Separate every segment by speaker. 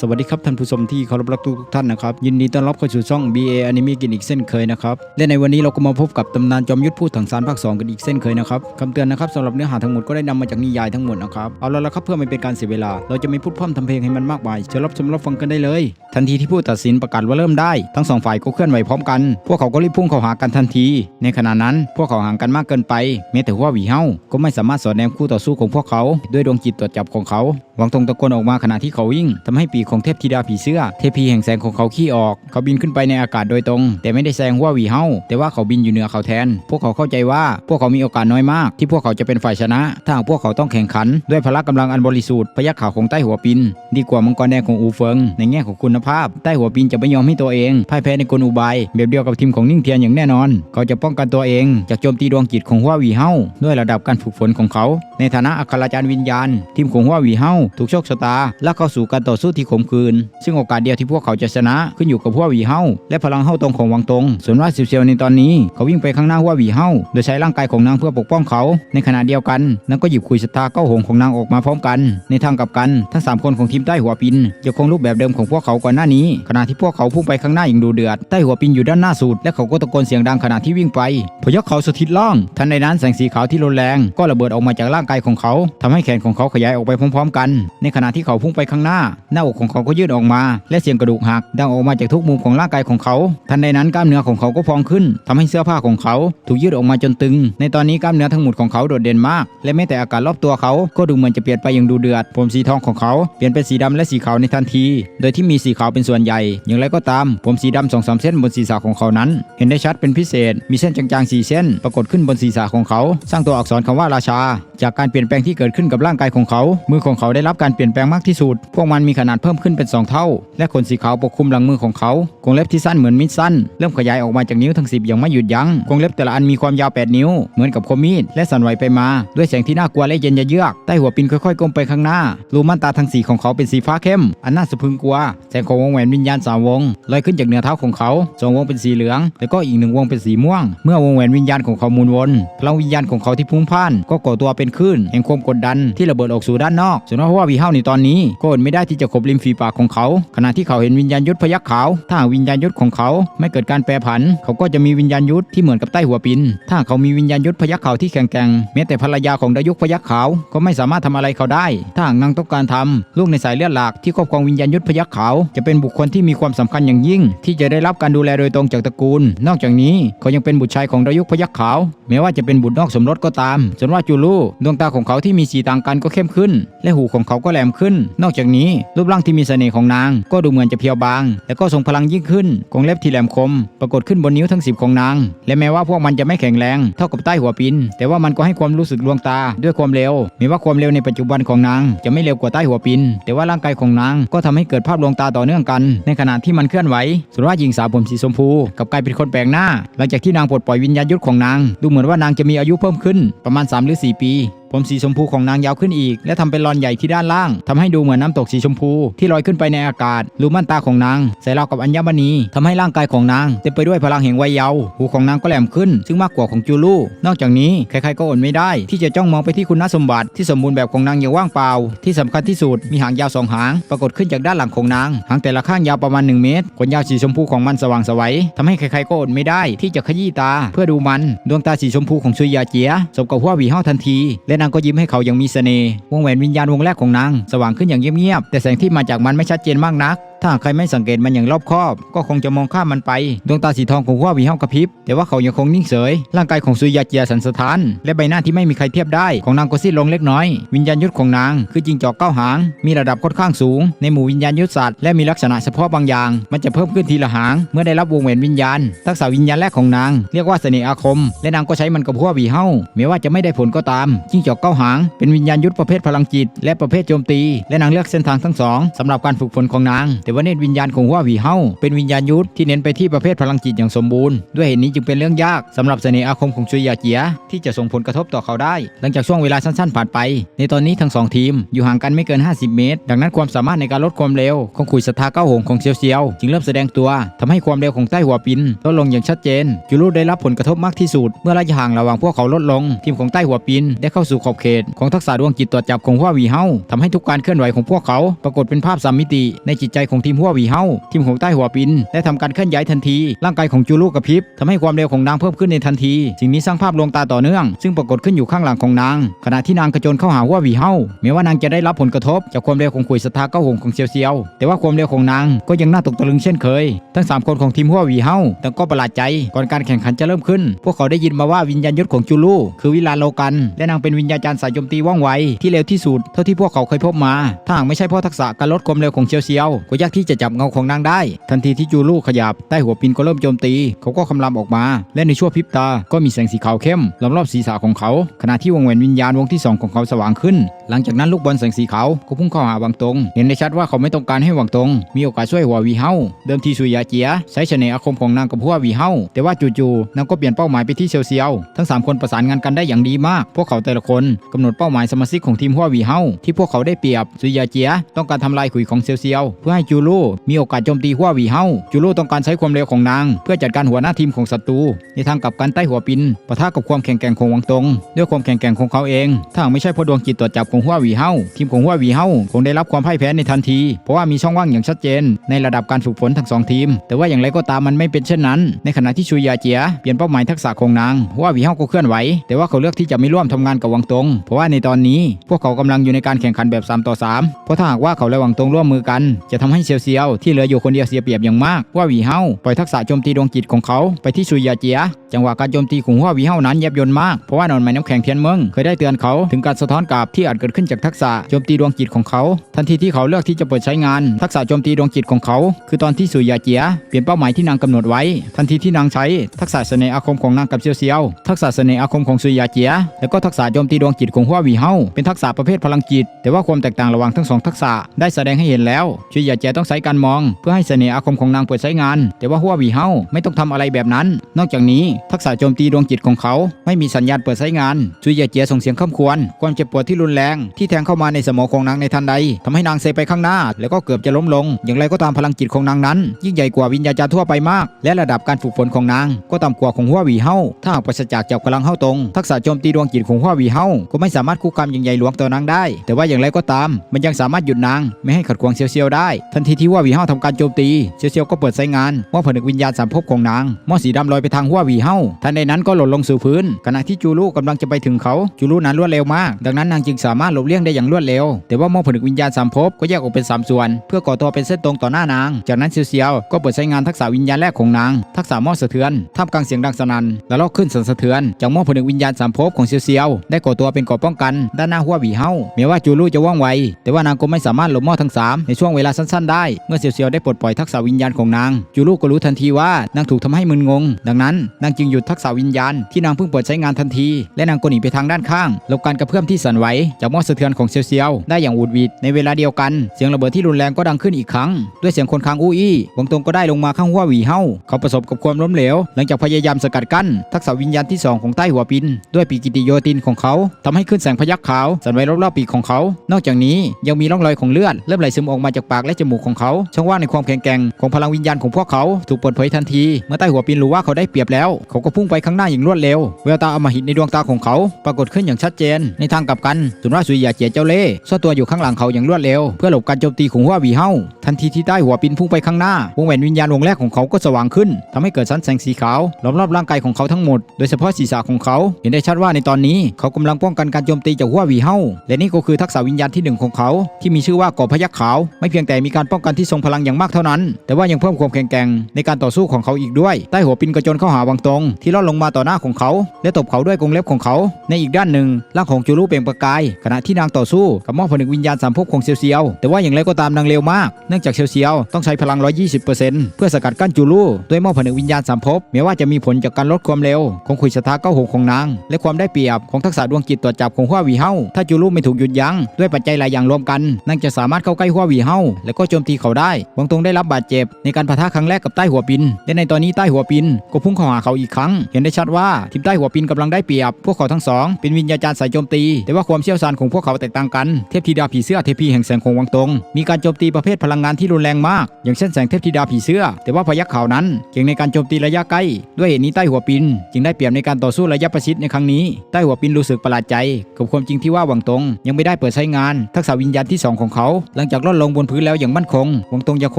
Speaker 1: สวัสดีครับท่านผู้ชมที่เคารพรักทุกท่านนะครับ ยินดีต้อนรับเข้าสู่ช่อง BA Anime กินอีกเส้นเคยนะครับและในวันนี้เราก็มาพบกับตำนานจอมยุทธพูดถังสารภาค2กันอีกเส้นเคยนะครับคำเตือนนะครับสำหรับเนื้อหาทั้งหมดก็ได้นำมาจากนิยายทั้งหมดนะครับเอาละละครับเพื่อไม่เป็นการเสียเวลา เราจะไม่พูดพร่ำทำเพลงให้มันมากมายเชิญรับชมรับฟังกันได้เลย ทันทีที่ผู้ตัดสินประกาศว่าเริ่มได้ ทั้งสองฝ่ายก็เคลื่อนไหวพร้อมกัน พวกเขาก็รีบพุ่งเข้าหากันทันที ในขณะนั้น พวกเขาห่างกันมากเกินไปแม้แต่หัวหวีเฮาก็ไม่สามารถสอดแนมคู่ต่อสู้ของพวกเขา ด้วยดวงจิตตรวจจับของเขา วังตรงตะโกนออกมาขณะที่เขาวิ่งทำให้ปีกของเทพธิดาผีเสื้อ เทพีแห่งแสงของเขาขี้ออก เขาบินขึ้นไปในอากาศโดยตรง แต่ไม่ได้แซงหัววีเฮาแต่ว่าเขาบินอยู่เหนือเขาแทน พวกเขาเข้าใจว่าพวกเขามีโอกาสน้อยมาก ที่พวกเขาจะเป็นฝ่ายชนะ ถ้าหากพวกเขาต้องแข่งขัน ด้วยพละกำลังอันบริสุทธิ์พยักขาวของใต้หัวปิน ดีกว่ามังกรแดงของอูเฟิง ในแง่ของคุณภาพ ใต้หัวปินจะไม่ยอมให้ตัวเองพ่ายแพ้ในกลอุบายแบบเดียวกับทีมของนิ่งเทียนอย่างแน่นอน เขาจะป้องกันตัวเองจากโจมตีดวงจิตของหัววีเฮาด้วยระดับการฝึกฝนของเขา ในฐานะอัคราจารย์วิญญาณ ทีมของหัววีเฮาถูกโชคชะตาและเข้าสู่การต่อสู้ที่ขมขื่นซึ่งโอกาสเดียวที่พวกเขาจะชนะขึ้นอยู่กับหัวหวีเฮาและพลังเฮาตรงของวังตรงส่วนว่าซิวเซียวในตอนนี้เขาวิ่งไปข้างหน้าหัววีเฮาโดยใช้ร่างกายของนางเพื่อปกป้องเขา ในขณะเดียวกันนางก็หยิบขุยชะตาเก้าหงของนางออกมาพร้อมกัน ในทางกลับกันทั้งสามคนของทีมใต้หัวปินยังคงรูปแบบเดิมของพวกเขาก่อนหน้านี้ ขณะที่พวกเขาพุ่งไปข้างหน้าอย่างดูเดือดใต้หัวปินอยู่ด้านหน้าสุดและเขาก็ตะโกนเสียงดังขณะที่วิ่งไปพยักเขาสถิตล่องทันใดนั้นแสงสีขาวที่รุนแรงก็ระเบิดออกมาจากร่างกายของเขาทำให้แขนของเขาขยายออกไปพร้อมๆกันในขณะที่เขาพุ่งไปข้างหน้า หน้าอกของเขาก็ยืดออกมา และเสียงกระดูกหักดังออกมาจากทุกมุมของร่างกายของเขา ทันใดนั้นกล้ามเนื้อของเขาก็พองขึ้นทำให้เสื้อผ้าของเขาถูกยืดออกมาจนตึง ในตอนนี้กล้ามเนื้อทั้งหมดของเขาโดดเด่นมาก และแม้แต่อากาศรอบตัวเขาก็ดูเหมือนจะเปลี่ยนไปอย่างดูเดือด ผมสีทองของเขาเปลี่ยนเป็นสีดำและสีขาวในทันที โดยที่มีสีขาวเป็นส่วนใหญ่ อย่างไรก็ตาม ผมสีดำสองสามเส้นบนศีรษะของเขานั้น เห็นได้ชัดเป็นพิเศษ มีเส้นจางๆสี่เส้น ปรากฏขึ้นบนศีรษะของเขา สร้างตัวอักษรคำว่าราชา จากการเปลี่ยนแปลงที่เกิดขึ้นกับร่างกายของเขา มือของเขาได้รับการเปลี่ยนแปลงมากที่สุด พวกมันมีขนาดเพิ่มขึ้นเป็น 2 เท่า และขนสีขาวปกคลุมหลังมือของเขากรงเล็บที่สั้นเหมือนมีดสั้น เริ่มขยายออกมาจากนิ้วทั้งสิบอย่างไม่หยุดยัง้งกรงเล็บแต่ละอันมีความยาว 8 นิ้ว เหมือนกับคมมีดและสั่นไหวไปมา ด้วยแสงที่น่ากลัวและเย็นยะเยือกใต้หัวปินค่อยๆก้มไปข้างหน้ารูม่านตาทั้งสีของเขาเป็นสีฟ้าเข้ม อันน่าสะพรึงกลัวแสงของวงแหวนวิญญาณสามวงลอยขึ้นจากเหนือเท้าของเขาสองวงเป็นสีเหลือง แล้วก็อีกหนึ่งวงเป็นสีม่วง เมื่อวงแหวนวิญญาณของเขาหมุนวนพลังวิญญาณของเขาที่พุ่งพ่าน ก็ก่อตัวเป็นคลื่นแห่งความกดดันที่ระเบิดออกสู่ด้านนอกส่วนว่าวีเฮาในตอนนี้ก็อดไม่ได้ที่จะขบริมฝีปากของเขา ขณะที่เขาเห็นวิญญาณยุทธพยักขาว ถ้าวิญญาณยุทธของเขาไม่เกิดการแปรผัน เขาก็จะมีวิญญาณยุทธที่เหมือนกับใต้หัวปิน ถ้าเขามีวิญญาณยุทธพยักขาวที่แข็งแกร่งแม้แต่ภรรยาของดายุคพยักขาวก็ไม่สามารถทำอะไรเขาได้ ถ้าหากนางต้องการทำลูกในสายเลือดหลักที่ครอบครองวิญญาณยุทธพยักขาวจะเป็นบุคคลที่มีความสำคัญอย่างยิ่ง ที่จะได้รับการดูแลโดยตรงจากตระกูล นอกจากนี้เขายังเป็นบุตรชายของดายุคพยักขาวแม้ว่าจะเป็นบุตรนอกสมรสก็ตามส่วนว่าจูลูดวงตาของเขาที่มีสีต่างกันก็เข้มขึ้น และหูของของเขาก็แหลมขึ้น นอกจากนี้รูปร่างที่มีเสน่ห์ของนาง ก็ดูเหมือนจะเพียวบาง และก็ทรงพลังยิ่งขึ้นกรงเล็บที่แหลมคม ปรากฏขึ้นบนนิ้วทั้งสิบของนาง และแม้ว่าพวกมันจะไม่แข็งแรงเท่ากับใต้หัวปิน แต่ว่ามันก็ให้ความรู้สึกลวงตาด้วยความเร็วแม้ว่าความเร็วในปัจจุบันของนาง จะไม่เร็วกว่าใต้หัวปิน แต่ว่าร่างกายของนางก็ทำให้เกิดภาพลวงตาต่อเนื่องกัน ในขณะที่มันเคลื่อนไหวส่วนว่าหญิงสาวผมสีชมพูกับกลายเป็นคนแปลกหน้า หลังจากที่นางปลดปล่อยวิญญาณยุทธของนาง ดูเหมือนว่านางจะมีอายุเพิ่มขึ้นประมาณ3หรือ4 ปี ผมสีชมพูของนางยาวขึ้นอีก และทำเป็นรอนใหญ่ที่ด้านล่างทำให้ดูเหมือนน้ำตกสีชมพูที่ลอยขึ้นไปในอากาศรูม่านตาของนางใส่ราวกับอัญมณีทำให้ร่างกายของนางเต็มไปด้วยพลังแห่งวัยเยาว์หูของนางก็แหลมขึ้น ซึ่งมากกว่าของจูลูนอกจากนี้ใครๆก็อดไม่ได้ ที่จะจ้องมองไปที่คุณสมบัติที่สมบูรณ์แบบของนางอย่างว่างเปล่า ที่สำคัญที่สุดมีหางยาวสองหาง ปรากฏขึ้นจากด้านหลังของนางหางแต่ละข้างยาวประมาณ 1 เมตรขนยาวสีชมพูของมันสว่างไสวัยทำให้ใครๆก็อดไม่ได้ ที่จะขยี้ตา เพื่อดูมันดวงตาสีชมพูของซุยยาเจียสมกับหัวหวีเฮาทันทีและนางก็ยิ้มให้เขาอย่างมีเสน่ห์วงแหวนวิญญาณวงแรกของนางสว่างขึ้นอย่างเงียบๆแต่แสงที่มาจากมันไม่ชัดเจนมากนักถ้าใครไม่สังเกตมันอย่างรอบคอบ ก็คงจะมองข้ามมันไป ดวงตาสีทองของหัวหวีเฮากระพริบ แต่ว่าเขายังคงนิ่งเฉย ร่างกายของซุยยาเจียสันสถาน และใบหน้าที่ไม่มีใครเทียบได้ ของนางก็สิ้นลงเล็กน้อย วิญญาณยุทธของนาง คือจิงจอกเก้าหาง มีระดับค่อนข้างสูง ในหมู่วิญญาณยุทธศาสตร์และมีลักษณะเฉพาะบางอย่าง มันจะเพิ่มขึ้นทีละหาง เมื่อได้รับวงแหวนวิญญาณ ทักษะวิญญาณแรกของนาง เรียกว่าเสน่ห์อาคม และนางก็ใช้มันกับหัวหวีเฮาแม้ว่าจะไม่ได้ผลก็ตาม จิงจอกเก้าหาง เป็นวิญญาณยุทธประเภทพลังจิต และประเภทโจมตี และนางเลือกเส้นทางทั้งสองสำหรับการฝึกฝนของนางแต่ว่าเนตรวิญญาณของหัวหวีเฮาเป็นวิญญาณยุทธที่เน้นไปที่ประเภทพลังจิตอย่างสมบูรณ์ ด้วยเหตุนี้จึงเป็นเรื่องยากสำหรับเสน่ห์อาคมของซุยยาเจีย ที่จะส่งผลกระทบต่อเขาได้ หลังจากช่วงเวลาสั้นๆผ่านไป ในตอนนี้ทั้งสองทีมอยู่ห่างกันไม่เกิน 50 เมตร ดังนั้นความสามารถในการลดความเร็วของขุยศรัทธาเก้าหงของเซียวเซียวจึงเริ่มแสดงตัวทำให้ความเร็วของใต้หัวปินลดลงอย่างชัดเจนจูรูได้รับผลกระทบมากที่สุด เมื่อระยะห่างระหว่างพวกเขาลดลง ทีมของใต้หัวปินได้เข้าสู่ขอบเขต ของทักษะดวงจิตตรวจจับของหัววีเฮาทำให้ทุกการเคลื่อนไหวของพวกเขาปรากฏเป็นภาพสามมิติในจิตใจของทีมหัววีเฮาทีมของใต้หัวปินได้ทำการเคลื่อนย้ายทันที ร่างกายของจูรูกระพริบทำให้ความเร็วของนางเพิ่มขึ้นในทันที สิ่งนี้สร้างภาพลวงตาต่อเนื่อง ซึ่งปรากฏขึ้นอยู่ข้างหลังของนาง ขณะที่นางกระโจนเข้าหาหัววีเฮาแม้ว่านางจะได้รับผลกระทบจากความเร็วของขุยสตาร์เก้าหงของเซียวเซียวแต่ว่าความเร็วของนางก็ยังน่าตกตะลึงเช่นเคย ทั้งสามคนของทีมหัววีเฮาต่างก็ประหลาดใจก่อนการแข่งขันจะเริ่มขึ้น พวกเขาได้ยินมาว่าวิญญาณยุทธของจูลูคือวิลาโลกัน และนางเป็นวิญญาจารย์สายโจมตีว่องไวที่เร็วที่สุดเท่าที่พวกเขาเคยพบมา ถ้าหากไม่ใช่เพราะทักษะการลดความเร็วของเซียวเซียวก็ยากที่จะจับเงาของนางได้ ทันทีที่จูลูขยับใต้หัวปินก็เริ่มโจมตี เขาก็คำรามออกมา และในชั่วพริบตาก็มีแสงสีขาวเข้มล้อมรอบศีรษะของเขา ขณะที่วงแหวนวิญญาณวงที่สองของเขาสว่างขึ้น หลังจากนั้นลูกบอลแสงสีขาวก็พุ่งเข้าหาวังตง เห็นได้ชัดว่าเขาไม่ต้องการให้วังตง มีโอกาสช่วยหัววีเฮาเดิมทีสุยยาเจีย ใช้เสน่ห์อาคมของนางกับหัววีเฮาแต่ว่าจู่ๆนางก็เปลี่ยนเป้าหมายไปที่เซียวเซียวทั้งสามคนประสานงานกันได้อย่างดีมาก พวกเขาแต่ละคนกำหนดเป้าหมายสมาชิกของทีมหัววีเฮาที่พวกเขาได้เปรียบสุยยาเจีย ต้องการทำลายขุยของเซียวเซียวเพื่อให้จูลูมีโอกาสโจมตีหัววีเฮาจูลูต้องการใช้ความเร็วของนาง เพื่อจัดการหัวหน้าทีมของศัตรู ในทางกลับกันใต้หัวปินปะทะกับความแข็งแกร่งของวังตงด้วยความแข็งแกร่งของเขาเอง ถ้าหากไม่ใช่เพราะดวงจิตตรวจจับของหัววีเฮาทีมของหัววีเฮาคงได้รับความพ่ายแพ้ในทันที เพราะว่ามีช่องว่างอย่างชัดเจน ในระดับการฝึกฝนทั้งสองทีม แต่ว่าอย่างไรก็ตามมันไม่เป็นเช่นนั้น ในขณะที่ชุยยาเจียเปลี่ยนเป้าหมายทักษะของนางหัววีเฮาก็เคลื่อนไหว แต่ว่าเขาเลือกที่จะไม่ร่วมทำงานกับวังตง เพราะว่าในตอนนี้ พวกเขากำลังอยู่ในการแข่งขันแบบ3ต่อ3เพราะถ้าหากว่าเขาและวังตงร่วมมือกัน จะทำให้เซียวเซียวที่เหลืออยู่คนเดียวเสียเปรียบอย่างมากว่าวีเฮาปล่อยทักษะโจมตีดวงจิตของเขาไปที่ชุยยาเจีย จังหวะการโจมตีของหัววีเฮานั้นแยบยลมากเพราะว่านอนไม้น้ำแข็งเทียนเมืองเคยได้เตือนเขาถึงการสะท้อนกลับที่อาจเกิดขึ้นจากทักษะโจมตีดวงจิตของเขา ทันทีที่เขาเลือกที่จะเปิดใช้งาน ทักษะโจมตีดวงจิตของเขา คือตอนที่สุยยาเจียเปลี่ยนเป้าหมายที่นางกำหนดไว้ ทันทีที่นางใช้ทักษะเสน่ห์อาคมของนางกับเซียวเซียวทักษะเสน่ห์อาคมของสุยยาเจีย แล้วก็ทักษะโจมตีดวงจิตของหัววีเฮาเป็นทักษะประเภทพลังจิต แต่ว่าความแตกต่างระหว่างทั้งสองทักษะได้แสดงให้เห็นแล้วสุยยาเจียต้องใช้การมอง เพื่อให้เสน่ห์อาคมของนางเปิดใช้งาน แต่ว่าหัววีเฮาไม่ต้องทำอะไรแบบนั้น นอกจากนี้ทักษะโจมตีดวงจิตของเขา ไม่มีสัญญาณเปิดใช้งานสุยเยเจียส่งเสียงข้ามควร ความเจ็บปวดที่รุนแรง ที่แทงเข้ามาในสมองของนางในทันใดทำให้นางเซไปข้างหน้า แล้วก็เกือบจะล้มลง อย่างไรก็ตามพลังจิตของนางนั้น ยิ่งใหญ่กว่าวิญญาจารทั่วไปมาก และระดับการฝึกฝนของนาง ก็ต่ำกว่าของหัววีเฮาถ้าหากปราศจากจับพลังเฮาตรง ทักษะโจมตีดวงจิตของหัววีเฮาก็ไม่สามารถคุกคามยิ่งใหญ่หลวงต่อนางได้ แต่ว่าอย่างไรก็ตาม มันยังสามารถหยุดนางไม่ให้ขัดขวางเซียวๆได้ทันทีที่หัวหวีเฮาทำการโจมตีเซียวๆก็เปิดใช้งานมอบผนึกวิญญาณสามภพของนางมอสีดำลอยไปทางหัววีเฮาทันใดนั้นก็หล่นลงสู่พื้น ขณะที่จูลูกำลังจะไปถึงเขาจูลูนั้นรวดเร็วมาก ดังนั้นนางจึงสามารถหลบเลี่ยงได้อย่างรวดเร็ว แต่ว่าม้อผนึกวิญญาณสามภพก็แยกออกเป็นสามส่วน เพื่อก่อตัวเป็นเส้นตรงต่อหน้านาง จากนั้นเซียวๆก็เปิดใช้งานทักษะวิญญาณแรกของนาง ทักษะมอสะเทือนท่ามกลางเสียงดังสนั่นและลอกขึ้นสั่นสะเทือนจากม้อผนึกวิญญาณสามภพของเซียวๆได้ก่อตัวเป็นก่อป้องกัน ด้านหน้าหัววีเฮาแม้ว่าจูลูจะว่องไวแต่ว่านางก็ไม่สามารถหลบมอทั้งสามในช่วงเวลาสั้นได้ เมื่อเซียวๆได้ปลดปล่อยทักษะวิญญาณของนาง จูลูก็รู้ทันทีว่านางถูกทำให้มึนงง ดังนั้นนางจึงหยุดทักษะวิญญาณที่นางเพิ่งเปิดใช้งานทันที และนางก็หนีไปทางด้านข้างหลบการกระเพื่อมที่สั่นไหวจากม้อสะเทือนของเซียวๆได้อย่างหวุดหวิดในเวลาเดียวกันเสียงระเบิดที่รุนแรงก็ดังขึ้นอีกครั้ง ด้วยเสียงคนค้างอู้อี้วงตรงก็ได้ลงมาข้างหัวหวีเฮาเขาประสบกับความล้มเหลว หลังจากพยายามสกัดกั้นทักษะวิญญาณที่สองของใต้หัวปิน ด้วยปีกิติโยตินของเขาทำให้ขึ้นแสงพยักขาวสั่นไหวรอบๆปีกของเขา นอกจากนี้ยังมีร่องรอยของเลือดเริ่มไหลซึมออกมาจากปากและจมูกของเขาช่องว่างในความแข็งแกร่งของพลังวิญญาณของพวกเขาถูกเปิดเผยทันทีเมื่อใต้หัวปินรู้ว่าเขาได้เปรียบแล้ว เขาก็พุ่งไปข้างหน้าอย่างรวดเร็วแววตาอมหิตในดวงตาของเขา ปรากฏขึ้นอย่างชัดเจน ในทางกลับกันสุนว่าสุยาเจียเจ้าเล่ห์ซ่อนตัวอยู่ข้างหลังเขาอย่างรวดเร็ว เพื่อหลบการโจมตีของหัววีเฮาทันทีที่ใต้หัวปินพุ่งไปข้างหน้าวงแหวนวิญญาณวงแรกของเขาก็สว่างขึ้นทำให้เกิดสันแสงสีขาวล้อมรอบร่างกายของเขาทั้งหมด โดยเฉพาะศีรษะของเขา เห็นได้ชัดว่าในตอนนี้เขากำลังป้องกันการโจมตีจากหัววีเฮาและนี่ก็คือทักษะวิญญาณที่หนึ่งของเขาที่มีชื่อว่าก่อพยักขาว ไม่เพียงแต่มีการป้องกันที่ทรงพลังอย่างมากเท่านั้น แต่ว่ายังเพิ่มความแข็งแกร่งในการต่อสู้ของเขาอีกด้วย ใต้หัวปินกระโจนเข้าหาวังตรง ที่ลอดลงมาต่อหน้าของเขา และตบเขาด้วยกรงเล็บของเขา ในอีกด้านหนึ่งร่างของจูรุเปล่งประกาย ขณะที่นางต่อสู้กับม้อผนึกวิญญาณสามภพของเซียวๆแต่ว่าอย่างไรก็ตามนางเร็วมาก เนื่องจากเซียวๆต้องใช้พลัง 120%เพื่อสกัดกั้นจูรุด้วยม้อผนึกวิญญาณสามภพแม้ว่าจะมีผลจากการลดความเร็วของขุยสถาเก้าหกของนาง และความได้เปรียบของทักษะดวงจิตตรวจจับของหัววีเฮาถ้าจูรุไม่ถูกหยุดยั้งด้วยปัจจัยหลายอย่างรวมกันนางจะสามารถเข้าใกล้หัววีเฮาและก็โจมตีเขาได้หวังตงได้รับบาดเจ็บ ในการปะทะครั้งแรกกับใต้หัวปินและในตอนนี้ใต้หัวปินก็พุ่งเข้าหาเขาอีกครั้ง เห็นได้ชัดว่าทีมใต้หัวปินกำลังได้เปรียบ พวกเขาทั้งสองเป็นวิญญาจารย์สายโจมตี แต่ว่าความเชี่ยวชาญของพวกเขาแตกต่างกัน เทพธิดาผีเสื้อเทพีแห่งแสงของวังตง มีการโจมตีประเภทพลังงานที่รุนแรงมาก อย่างเช่นแสงเทพธิดาผีเสื้อ แต่ว่าพยักขาวนั้นเก่งในการโจมตีระยะใกล้ ด้วยเหตุนี้ใต้หัวปิน จึงได้เปรียบในการต่อสู้ระยะประชิดในครั้งนี้ ใต้หัวปินรู้สึกประหลาดใจ กับความจริงที่ว่าวังตง ยังไม่ได้เปิดใช้งาน ทักษะวิญญาณที่สองของเขา หลังจากล่อนลงบนพื้นแล้วอย่างมั่นคง วงตรงยังค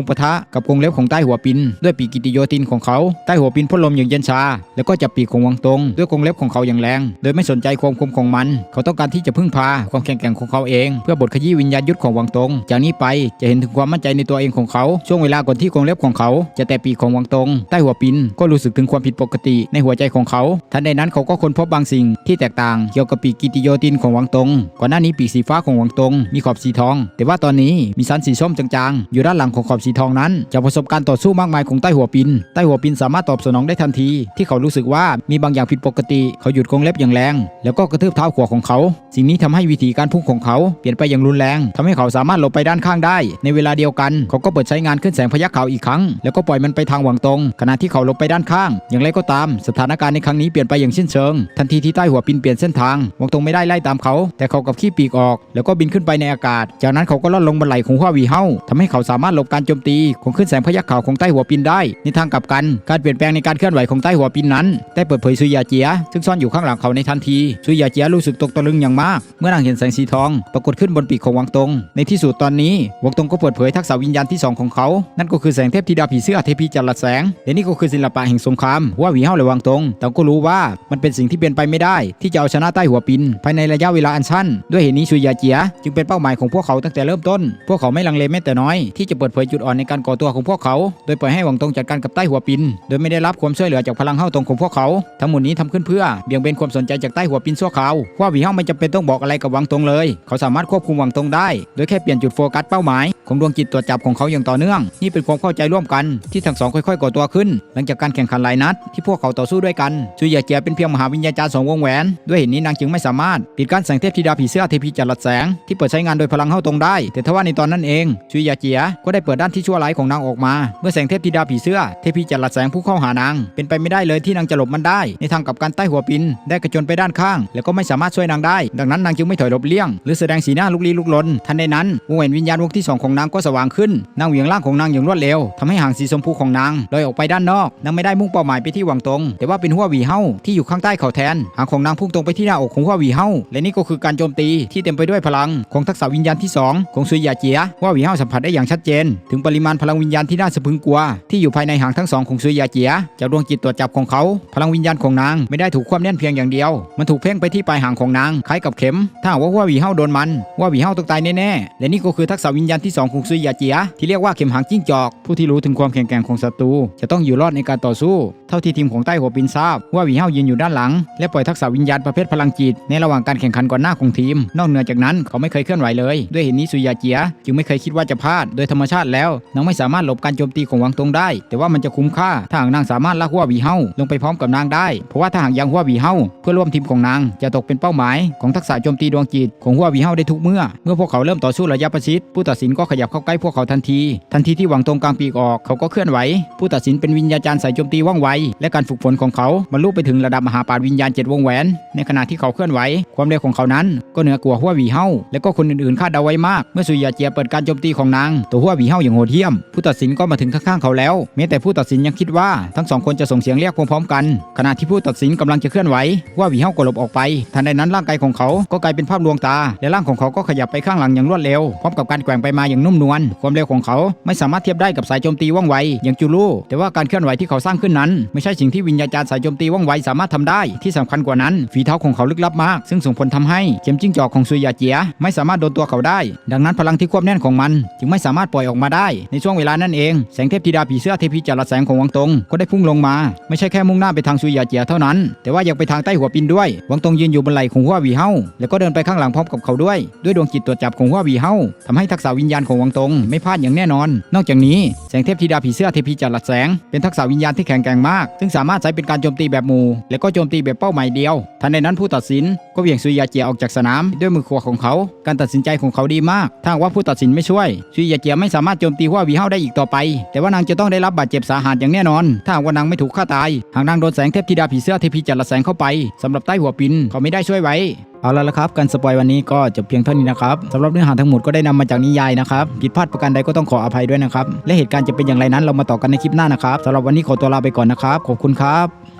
Speaker 1: งปะทะกับกรงเล็บของใต้หัวปิน ด้วยปีกกิติโยตินของเขาใต้หัวปินพ่นลมอย่างเย็นชา แล้วก็จับปีกของวงตรงด้วยกรงเล็บของเขาอย่างแรง โดยไม่สนใจความคมของมัน เขาต้องการที่จะพึ่งพาความแข็งแกร่งของเขาเอง เพื่อบทขยี้วิญญาณยุทธของวงตรงจากนี้ไปจะเห็นถึงความมั่นใจในตัวเองของเขา ช่วงเวลาก่อนที่กรงเล็บของเขา จะแตะปีกของวงตรงใต้หัวปินก็รู้สึกถึงความผิดปกติในหัวใจของเขา ทันใดนั้นเขาก็ค้นพบบางสิ่งที่แตกต่างเกี่ยวกับปีกกิติโยตินของวังตง ก่อนหน้านี้ปีกสีฟ้าของวังตงมีขอบสีทอง แต่ว่าตอนนี้มีสันสีส้มจางอยู่ด้านหลังของขอบสีทองนั้น จากประสบการณ์ต่อสู้มากมายของใต้หัวปิน ใต้หัวปินสามารถตอบสนองได้ทันที ที่เขารู้สึกว่ามีบางอย่างผิดปกติ เขาหยุดกรงเล็บอย่างแรง แล้วก็กระทืบเท้าขวาของเขา สิ่งนี้ทำให้วิธีการพุ่งของเขาเปลี่ยนไปอย่างรุนแรงทำให้เขาสามารถหลบไปด้านข้างได้ ในเวลาเดียวกัน เขาก็เปิดใช้งานขึ้นแสงพยักขาวอีกครั้ง แล้วก็ปล่อยมันไปทางหวังตรง ขณะที่เขาหลบไปด้านข้าง อย่างไรก็ตาม สถานการณ์ในครั้งนี้เปลี่ยนไปอย่างสิ้นเชิง ทันทีที่ใต้หัวปินเปลี่ยนเส้นทางหวังตรงไม่ได้ไล่ตามเขา แต่เขากับขี้ปีกออก แล้วก็บินขึ้นไปในอากาศ จากนั้นเขาก็ล่อนลงบนไหล่ของหัววีเฮาทำให้เขาสามารถหลบการโจมตีของขึ้นแสงพยักขาวของใต้หัวปินได้ ในทางกลับกัน การเปลี่ยนแปลงในการเคลื่อนไหวของใต้หัวปินนั้นได้เปิดเผยซุยยาเจีย ซึ่งซ่อนอยู่ข้างหลังเขาในทันทีซุยยาเจียรู้สึกตกตะลึงอย่างมาก เมื่อนางเห็นแสงสีทอง ปรากฏขึ้นบนปีกของวังตง ในที่สุดตอนนี้วังตงก็เปิดเผยทักษะวิญญาณที่สองของเขา นั่นก็คือแสงเทพธิดาผีเสื้อเทพีจัลลัดแสงและนี่ก็คือศิลปะแห่งสงครามว่าหวีเฮาและวังตงแต่ก็รู้ว่ามันเป็นสิ่งที่เป็นไปไม่ได้ ที่จะเอาชนะใต้หัวปิน ภายในระยะเวลาอันสั้น ด้วยเหตุนี้ซุยยาเจีย จึงเป็นเป้าหมายของพวกเขาตั้งแต่เริ่มต้น พวกเขาไม่ลังเลแม้แต่น้อยที่จะเปิดเผยจุดอ่อนในการก่อตัวของพวกเขา โดยปล่อยให้หวังตงจัดการกับใต้หัวปิน โดยไม่ได้รับความช่วยเหลือจากพลังเฮาตรงของพวกเขา ทั้งหมดนี้ทำขึ้นเพื่อเบี่ยงเบนความสนใจจากใต้หัวปินชั่วคราวว่าวีเฮาไม่จำเป็นต้องบอกอะไรกับหวังตงเลย เขาสามารถควบคุมหวังตงได้ โดยแค่เปลี่ยนจุดโฟกัสเป้าหมายของดวงจิตตรวจจับของเขาอย่างต่อเนื่อง นี่เป็นความเข้าใจร่วมกันที่ทั้งสองค่อยๆก่อตัวขึ้น หลังจากการแข่งขันหลายนัดที่พวกเขาต่อสู้ด้วยกันซุยยาเจียเป็นเพียงมหาวิญญาจารย์สองวงแหวน ด้วยเหตุนี้นางจึงไม่สามารถปิดกั้นแสงเทพธิดาผีเสื้อเทพีจัดลัดแสงที่เปิดใช้งานโดยพลังเข้าตรงได้ แต่ทว่าในตอนนั้นเองซุยยาเจีย ก็ได้เปิดด้านที่ชั่วร้ายของนางออกมา เมื่อแสงเทพธิดาผีเสื้อ เทพีจัดลัดแสงพุ่งเข้าหานาง เป็นไปไม่ได้เลยที่นางจะหลบมันได้ ในทางกับการใต้หัวปิน ได้กระโจนไปด้านข้าง แล้วก็ไม่สามารถช่วยนางได้ ดังนั้นนางจึงไม่ถอยหลบเลี่ยง หรือแสดงสีหน้าลุกลี้ลุกลน ทันใดนั้นวงแหวนวิญญาณวงที่สองของนางก็สว่างขึ้น นางเหวี่ยงร่างของนางอย่างรวดเร็วทำให้หางสีชมพูของนางลอยออกไปด้านนอก นางไม่ได้มุ่งเป้าหมายไปที่หวังตง แต่ว่าเป็นหัววีเฮาที่อยู่ข้างใต้เขาแทน หางของนางพุ่งตรงไปที่หน้าอกของหัววีเฮาและนี่ก็คือการโจมตีที่เต็มไปด้วยพลังของทักษะวิญญาณที่สองของซุยยาเจียหัววีเฮาสัมผัสได้อย่างชัดเจน ถึงปริมาณพลังวิญญาณที่น่าสะพึงกลัว ที่อยู่ภายในหางทั้งสองของซุยยาเจียจากดวงจิตตรวจจับของเขา พลังวิญญาณของนางไม่ได้ถูกความแน่นเพียงอย่างเดียว มันถูกเพ่งไปที่ปลายหางของนางคล้ายกับเข็ม ถ้าหาว่าวีเฮาโดนมันหัวหวีเฮาต้องตายแน่ๆและนี่ก็คือทักษะวิญญาณที่สองของซุยยาเจียที่เรียกว่าเข็มหางจิ้งจอก ผู้ที่รู้ถึงความแข็งแกร่งของศัตรูจะต้องอยู่รอดในการต่อสู้ เท่าที่ทีมของใต้หัวปินทราบ ว่าวีเฮายืนอยู่ด้านหลัง และปล่อยทักษะวิญญาณประเภทพลังจิต ในระหว่างการแข่งขันก่อนหน้าของทีม นอกเหนือจากนั้นเขาไม่เคยเคลื่อนไหวเลย ด้วยเหตุนี้สุยาเจีย จึงไม่เคยคิดว่าจะพลาดโดยธรรมชาติแล้วนางไม่สามารถหลบการโจมตีของวังตงได้ แต่ว่ามันจะคุ้มค่าถ้าหากนางสามารถลากหัววีเฮาลงไปพร้อมกับนางได้ เพราะว่าถ้าหากยังหัววีเฮาเพื่อร่วมทีมของนาง จะตกเป็นเป้าหมายของทักษะโจมตีดวงจิตของหัววีเฮาได้ทุกเมื่อ เมื่อพวกเขาเริ่มต่อสู้ระยะประชิดผู้ตัดสินก็ขยับเข้าใกล้พวกเขาทันที ทันทีที่หวังตงกลางปีกออกเขาก็เคลื่อนไหว ผู้ตัดสินเป็นวิญญาจารย์สายโจมตีว่องไว และการฝึกฝนของเขาบรรลุไปถึงระดับมหาปาชญ์วิญญาณเจ็ดวงแหวน ในขณะที่เขาเคลื่อนไหว ความเร็วของเขานั้น ก็เหนือกว่าหัววีเฮาและก็คนอื่นๆคาดเดาไว้มาก เมื่อสุยาเจียเปิดการโจมตีของนางตัวหัวหวีเฮาอย่างโหดเหี้ยม ผู้ตัดสินก็มาถึงข้างๆเขาแล้วแม้แต่ผู้ตัดสินยังคิดว่าทั้งสองคนจะส่งเสียงเรียกพร้อมๆกัน ขณะที่ผู้ตัดสินกำลังจะเคลื่อนไหวหัวหวีเฮาก็หลบออกไป ทันใดนั้นร่างกายของเขาก็กลายเป็นภาพลวงตา และร่างของเขาก็ขยับไปข้างหลังอย่างรวดเร็วพร้อมกับการแกว่งไปมาอย่างนุ่มนวลความเร็วของเขาไม่สามารถเทียบได้กับสายโจมตีว่องไวอย่างจูลูแต่ว่าการเคลื่อนไหวที่เขาสร้างขึ้นนั้น ไม่ใช่สิ่งที่วิญญาจารย์สายโจมตีว่องไวสามารถทำได้ ที่สำคัญกว่านั้น ฝีเท้าของเขาลึกลับมาก ซึ่งส่งผลทำให้เข็มจิ้งจอกของซุยยาเจีย ไม่สามารถโดนตัวเขาได้ ดังนั้นพลังที่ควบแน่นของมัน จึงไม่ไม่สามารถปล่อยออกมาได้ ในช่วงเวลานั้นเองแสงเทพธิดาผีเสื้อเทพีจารแสงของวังตงก็ได้พุ่งลงมา ไม่ใช่แค่มุ่งหน้าไปทางซุยยาเจียเท่านั้น แต่ว่ายังไปทางใต้หัวปินด้วย วังตงยืนอยู่บนไหล่ของหัววีเฮาแล้วก็เดินไปข้างหลังพร้อมกับเขาด้วย ด้วยดวงจิตตรวจจับของหัววีเฮาทำให้ทักษะวิญญาณของวังตงไม่พลาดอย่างแน่นอน นอกจากนี้แสงเทพธิดาผีเสื้อเทพีจารแสงเป็นทักษะวิญญาณที่แข็งแกร่งมาก ซึ่งสามารถใช้เป็นการโจมตีแบบหมู่ และก็โจมตีแบบเป้าหมายเดียว ทันใดนั้นผู้ตัดสินก็เหวี่ยงซุยยาเจียออกจากสนาม ด้วยมือขวาของเขา การตัดสินใจของเขาดีมากถ้าว่าผู้ตัดสินไม่ช่วยซุยยาเจียไม่สามารถโจมตีหัววีเฮาได้อีกต่อไป แต่ว่านางจะต้องได้รับบาดเจ็บสาหัสอย่างแน่นอน ถ้าว่านางไม่ถูกฆ่าตาย หากนางโดนแสงเทพธิดาผีเสื้อเทพีจัดละแสงเข้าไปสำหรับใต้หัวปินเขาไม่ได้ช่วยไว้เอาละละครับ การสปอยวันนี้ก็จบเพียงเท่านี้นะครับสำหรับเนื้อหาทั้งหมดก็ได้นำมาจากนิยายนะครับผิดพลาดประการใดก็ต้องขออภัยด้วยนะครับ และเหตุการณ์จะเป็นอย่างไรนั้นเรามาต่อกันในคลิปหน้านะครับสำหรับวันนี้ขอตัวลาไปก่อนนะครับ ขอบคุณครับ